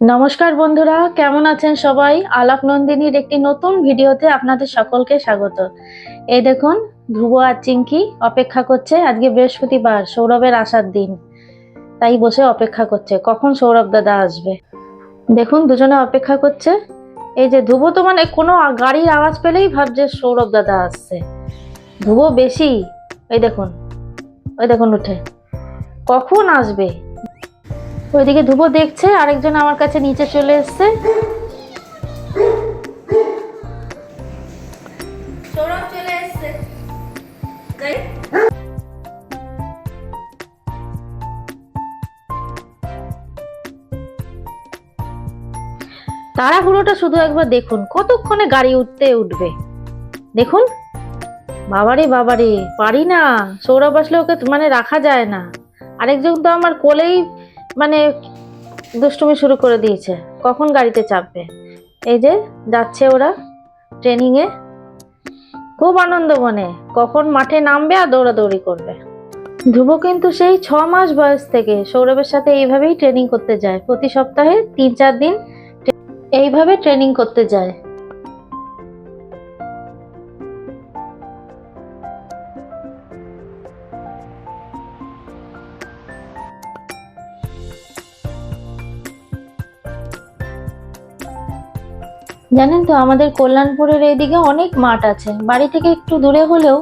নমস্কার বন্ধুরা, কেমন আছেন সবাই? আলাপ নন্দিনীর একটি নতুন ভিডিওতে আপনাদের সকলকে স্বাগত। এই দেখুন, ধ্রুব আর চিঙ্কি অপেক্ষা করছে। আজকে বৃহস্পতিবার, সৌরভের আসার দিন। তাই বসে অপেক্ষা করছে। কখন সৌরভ দাদা আসবে? দেখুন, দুজনে অপেক্ষা করছে। এই যে ধ্রুব তো মানে কোনো গাড়ির আওয়াজ পেলেই ভাবছে সৌরভ দাদা আসছে। ধ্রুব বেশি। এই দেখুন ওই দেখুন উঠে। কখন আসবে? ওইদিকে ধ্রুব দেখছে আরেকজন আমার কাছে নিচে চলে এসছে। তাড়াহুড়োটা শুধু একবার দেখুন কতক্ষণে গাড়ি উঠতে উঠবে। দেখুন। বাবারে বাবারে পারি না। সৌরভ আসলে ওকে মানে রাখা যায় না। আরেকজন তো আমার কোলেই মানে দুষ্টুমি শুরু করে দিয়েছে। কখন গাড়িতে চাপবে? এই যে যাচ্ছে ওরা ট্রেনিংয়ে খুব আনন্দ মনে। কখন মাঠে নামবে আর দৌড়াদৌড়ি করবে। ধ্রুব কিন্তু সেই ছ মাস বয়স থেকে সৌরভের সাথে এইভাবেই ট্রেনিং করতে যায়। প্রতি সপ্তাহে তিন চার দিন এইভাবে ট্রেনিং করতে যায়। জানেন তো, আমাদের কল্যাণপুরের এইদিকে অনেক মাঠ আছে। বাড়ি থেকে একটু দূরে হলেও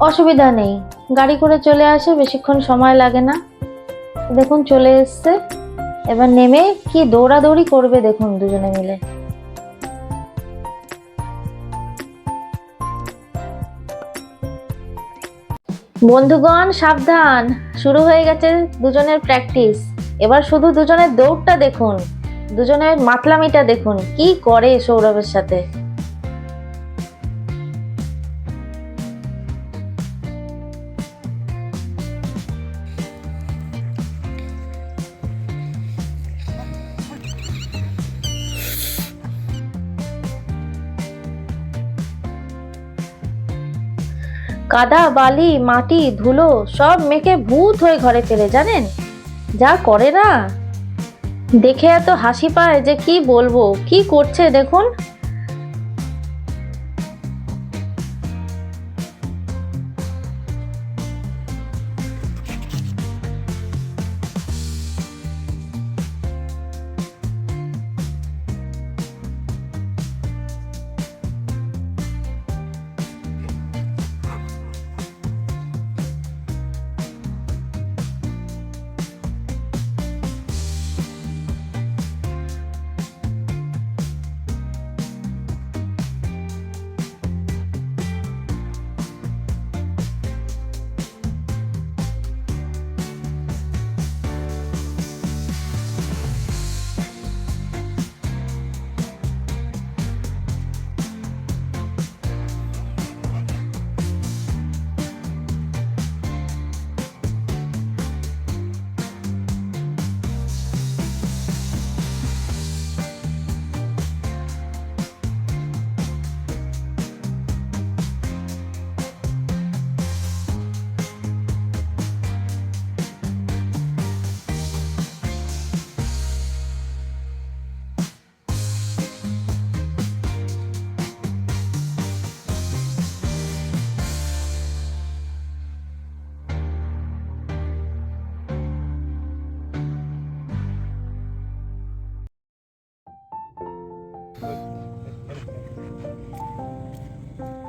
অসুবিধা নেই। গাড়ি করে চলে আসে, বেশিক্ষণ সময় লাগে না। দেখুন, চলে এসছে। এবার নেমে কি দৌড়াদৌড়ি করবে দেখুন দুজনে মিলে। বন্ধুগণ, সাবধান। শুরু হয়ে গেছে দুজনের প্র্যাকটিস। এবার শুধু দুজনের দৌড়টা দেখুন। দুজনের মাতলামিটা দেখুন, কি করে সৌরভের সাথে? কাদা, বালি, মাটি, ধুলো সব মেখে ভূত হয়ে ঘরে ফেলে, জানেন? যা করে না। দেখে এত হাসি পায় যে কি বলব? কি করছে দেখুন।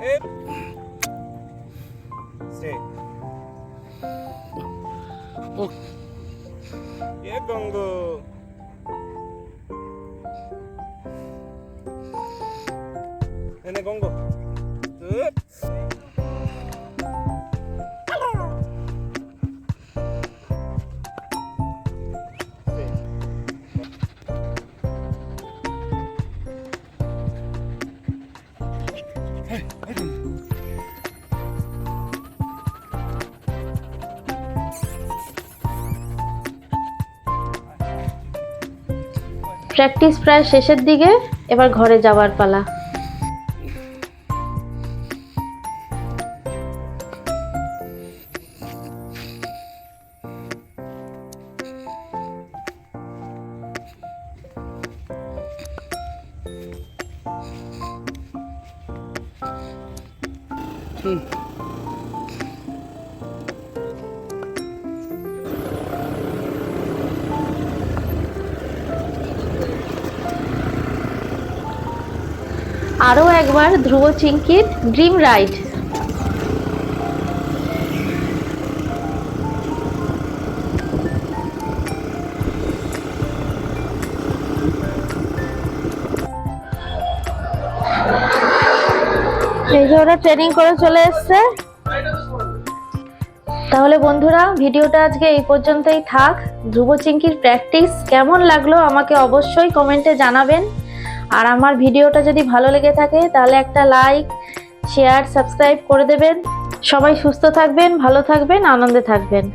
셋, 셋. 어. 어. 예, 방금. 얘네 공고. প্র্যাকটিস প্রায় শেষের দিকে এবার ঘরে যাওয়ার পালা। হুম। আরও একবার ধ্রুব চিঙ্কির ড্রিম রাইড। এই যে ওরা ট্রেনিং করে চলে এসছে। তাহলে বন্ধুরা, ভিডিওটা আজকে এই পর্যন্তই থাক। ধ্রুব চিঙ্কির প্র্যাকটিস কেমন লাগল আমাকে অবশ্যই কমেন্টে জানাবেন। আর আমার ভিডিওটা যদি ভালো লেগে থাকে, তাহলে একটা লাইক শেয়ার সাবস্ক্রাইব করে দেবেন। সবাই সুস্থ থাকবেন, ভালো থাকবেন, আনন্দে থাকবেন।